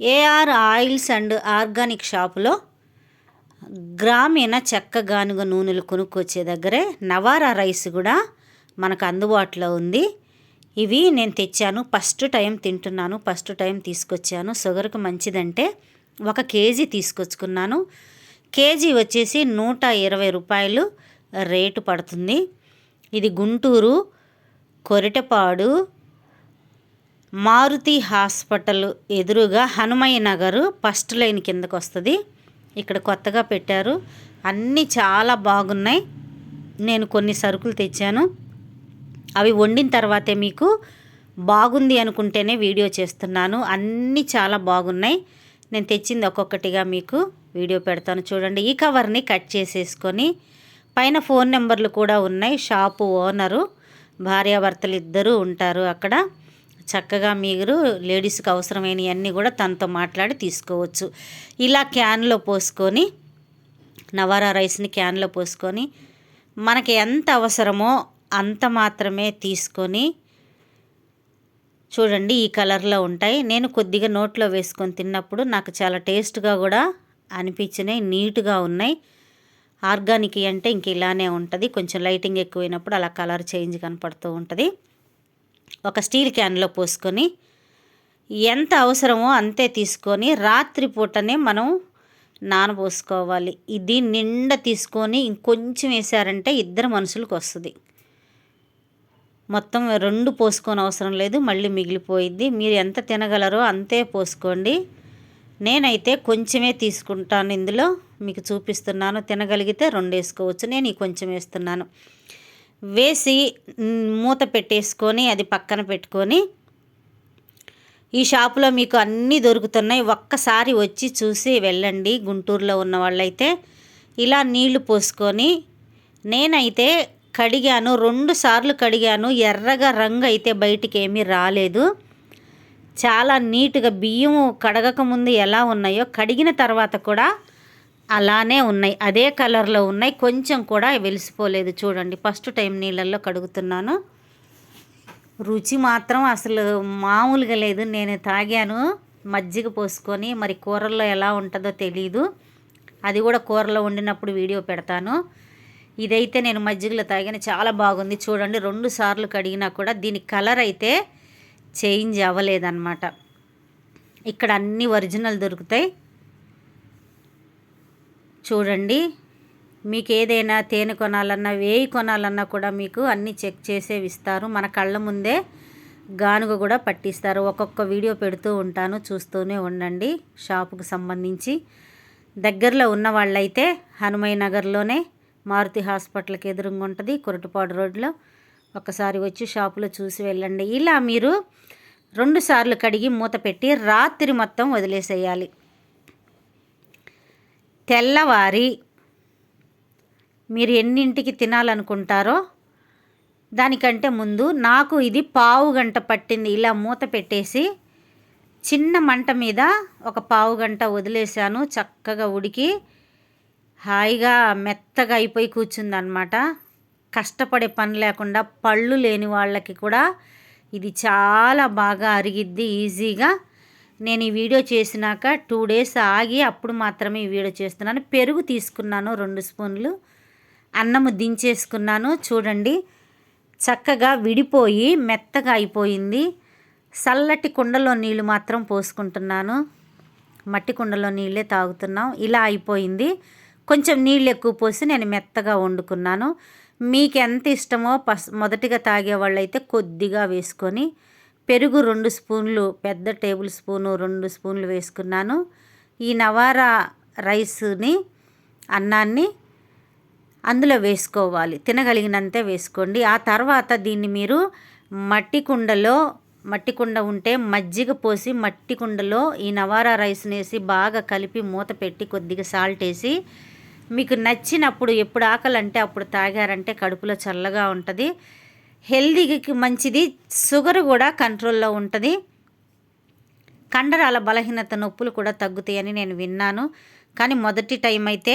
AR oils and organic షాపులో గ్రామీణ చెక్క గానుగ నూనెలు కొనుక్కొచ్చే దగ్గరే నవారా రైస్ కూడా మనకు అందుబాటులో ఉంది. ఇవి నేను తెచ్చాను. ఫస్ట్ టైం తింటున్నాను. ఫస్ట్ టైం తీసుకొచ్చాను. షుగర్కి మంచిదంటే ఒక కేజీ తీసుకొచ్చుకున్నాను. కేజీ వచ్చేసి నూట ఇరవై రూపాయలు రేటు పడుతుంది. ఇది గుంటూరు కొరిటపాడు మారుతి హాస్పిటల్ ఎదురుగా హనుమయ్య నగరు ఫస్ట్ లైన్ కిందకు వస్తుంది ఇక్కడ కొత్తగా పెట్టారు. అన్నీ చాలా బాగున్నాయి. నేను కొన్ని సరుకులు తెచ్చాను. అవి వండిన తర్వాతే మీకు బాగుంది అనుకుంటేనే వీడియో చేస్తున్నాను. అన్నీ చాలా బాగున్నాయి. నేను తెచ్చింది ఒక్కొక్కటిగా మీకు వీడియో పెడతాను చూడండి. ఈ కవర్ని కట్ చేసేసుకొని పైన ఫోన్ నెంబర్లు కూడా ఉన్నాయి. షాపు ఓనరు భార్యాభర్తలు ఇద్దరూ ఉంటారు అక్కడ. చక్కగా మీరు లేడీస్కి అవసరమైనవన్నీ కూడా తనతో మాట్లాడి తీసుకోవచ్చు. ఇలా క్యాన్లో పోసుకొని నవారా రైస్ని క్యాన్లో పోసుకొని మనకి ఎంత అవసరమో అంత మాత్రమే తీసుకొని చూడండి ఈ కలర్లో ఉంటాయి. నేను కొద్దిగా నోట్లో వేసుకొని తిన్నప్పుడు నాకు చాలా టేస్ట్గా కూడా అనిపించినాయి నీట్గా ఉన్నాయి. ఆర్గానిక్ అంటే ఇంక ఇలానే ఉంటుంది. కొంచెం లైటింగ్ ఎక్కువైనప్పుడు అలా కలర్ చేంజ్ కనపడుతూ ఉంటుంది. ఒక స్టీల్ క్యాన్లో పోసుకొని ఎంత అవసరమో అంతే తీసుకొని రాత్రి పూటనే మనం నానబోసుకోవాలి. ఇది నిండా తీసుకొని ఇంకొంచెం వేసారంటే ఇద్దరు మనుషులకు వస్తుంది. మొత్తం రెండు పోసుకొని అవసరం లేదు మళ్ళీ మిగిలిపోయిద్ది. మీరు ఎంత తినగలరో అంతే పోసుకోండి. నేనైతే కొంచెమే తీసుకుంటాను ఇందులో. మీకు చూపిస్తున్నాను. తినగలిగితే రెండు వేసుకోవచ్చు. నేను ఈ కొంచెం వేస్తున్నాను. వేసి మూత పెట్టేసుకొని అది పక్కన పెట్టుకొని ఈ షాపులో మీకు అన్నీ దొరుకుతున్నాయి. ఒక్కసారి వచ్చి చూసి వెళ్ళండి. గుంటూరులో ఉన్న వాళ్ళైతే ఇలా నీళ్ళు పోసుకొని నేనైతే కడిగాను రెండు సార్లు కడిగాను. ఎర్రగా రంగు అయితే బయటికి ఏమీ రాలేదు. చాలా నీట్గా బియ్యం కడగక ముందు ఎలా ఉన్నాయో కడిగిన తర్వాత కూడా అలానే ఉన్నాయి. అదే కలర్లో ఉన్నాయి. కొంచెం కూడా వెలిసిపోలేదు. చూడండి. ఫస్ట్ టైం నీళ్ళల్లో కడుగుతున్నాను. రుచి మాత్రం అసలు మామూలుగా లేదు. నేను తాగాను. మజ్జిగ పోసుకొని మరి కూరల్లో ఎలా ఉంటుందో తెలీదు. అది కూడా కూరలో వండినప్పుడు వీడియో పెడతాను. ఇదైతే నేను మజ్జిగలో తాగాను. చాలా బాగుంది. చూడండి. రెండు సార్లు కడిగినా కూడా దీని కలర్ అయితే చేంజ్ అవ్వలేదన్నమాట. ఇక్కడ అన్ని ఒరిజినల్ దొరుకుతాయి. చూడండి. మీకు ఏదైనా తేనె కొనాలన్నా వేయి కొనాలన్నా కూడా మీకు అన్నీ చెక్ చేసేవి ఇస్తారు మన కళ్ళ ముందే గానుగ కూడా పట్టిస్తారు. ఒక్కొక్క వీడియో పెడుతూ ఉంటాను చూస్తూనే ఉండండి. షాపుకు సంబంధించి దగ్గరలో ఉన్న వాళ్ళైతే హనుమయ్య నగర్లోనే మారుతి హాస్పిటల్కి ఎదురుగా ఉంటుంది. కొరటపాడు రోడ్లో ఒకసారి వచ్చి షాపులో చూసి వెళ్ళండి. ఇలా మీరు రెండుసార్లు కడిగి మూత పెట్టి రాత్రి మొత్తం వదిలేసేయాలి. తెల్లవారి మీరు ఎన్నింటికి తినాలనుకుంటారో దానికంటే ముందు నాకు ఇది పావు గంట పట్టింది. ఇలా మూత పెట్టేసి చిన్న మంట మీద ఒక పావు గంట వదిలేశాను. చక్కగా ఉడికి హాయిగా మెత్తగా అయిపోయి కూర్చుందనమాట కష్టపడే పని లేకుండా పళ్ళు లేని వాళ్ళకి కూడా ఇది చాలా బాగా అరిగిద్ది ఈజీగా నేను ఈ వీడియో చేసినాక టూ డేస్ ఆగి అప్పుడు మాత్రమే ఈ వీడియో చేస్తున్నాను. పెరుగు తీసుకున్నాను రెండు స్పూన్లు. అన్నము దించేసుకున్నాను. చూడండి చక్కగా విడిపోయి మెత్తగా అయిపోయింది. చల్లటి కుండలో నీళ్ళు మాత్రం పోసుకుంటున్నాను. మట్టి కుండలో నీళ్ళే తాగుతున్నాం. ఇలా అయిపోయింది. కొంచెం నీళ్ళు ఎక్కువ పోసి నేను మెత్తగా వండుకున్నాను. మీకు ఎంత ఇష్టమో పస్ మొదటిగా తాగే వాళ్ళైతే కొద్దిగా వేసుకొని పెరుగు రెండు స్పూన్లు పెద్ద టేబుల్ స్పూను రెండు స్పూన్లు వేసుకున్నాను. ఈ నవారా రైస్ని అన్నాన్ని అందులో వేసుకోవాలి. తినగలిగినంతే వేసుకోండి. ఆ తర్వాత దీన్ని మీరు మట్టి కుండలో మట్టి కుండ ఉంటే మజ్జిగ పోసి మట్టి కుండలో ఈ నవారా రైస్ని వేసి బాగా కలిపి మూత పెట్టి కొద్దిగా సాల్ట్ వేసి మీకు నచ్చినప్పుడు ఎప్పుడు ఆకలి అంటే అప్పుడు తాగారంటే కడుపులో చల్లగా ఉంటుంది. హెల్దీకి మంచిది షుగర్ కూడా కంట్రోల్లో ఉంటుంది. కండరాల బలహీనత నొప్పులు కూడా తగ్గుతాయని నేను విన్నాను. కానీ మొదటి టైం అయితే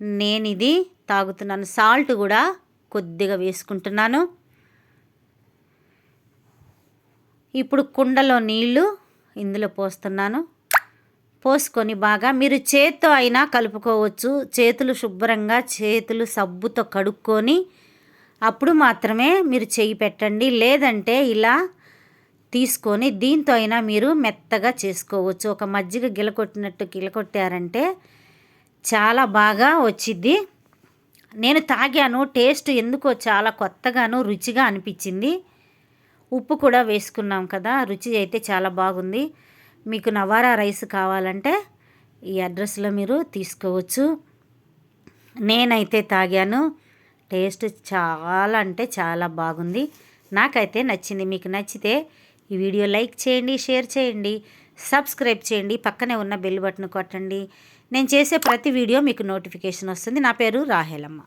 నేను ఇది తాగుతున్నాను. సాల్ట్ కూడా కొద్దిగా వేసుకుంటున్నాను. ఇప్పుడు కుండలో నీళ్ళు ఇందులో పోస్తున్నాను. పోసుకొని బాగా మీరు చేత్తో అయినా కలుపుకోవచ్చు. చేతులు శుభ్రంగా చేతులు సబ్బుతో కడుక్కొని అప్పుడు మాత్రమే మీరు చేయి పెట్టండి. లేదంటే ఇలా తీసుకొని దీంతో అయినా మీరు మెత్తగా చేసుకోవచ్చు. ఒక మజ్జిగ గిలకొట్టినట్టు గిలకొట్టారంటే చాలా బాగా వచ్చిద్ది. నేను తాగాను. టేస్ట్ ఎందుకో చాలా కొత్తగాను రుచిగా అనిపించింది. ఉప్పు కూడా వేసుకున్నాం కదా రుచి అయితే చాలా బాగుంది. మీకు నవారా రైస్ కావాలంటే ఈ అడ్రస్లో మీరు తీసుకోవచ్చు. నేనైతే తాగాను. టేస్ట్ చాలా అంటే చాలా బాగుంది. నాకైతే నచ్చింది. మీకు నచ్చితే ఈ వీడియో లైక్ చేయండి షేర్ చేయండి సబ్స్క్రైబ్ చేయండి పక్కనే ఉన్న బెల్ బటన్ కొట్టండి. నేను చేసే ప్రతి వీడియో మీకు నోటిఫికేషన్ వస్తుంది. నా పేరు రాహేలమ్మ.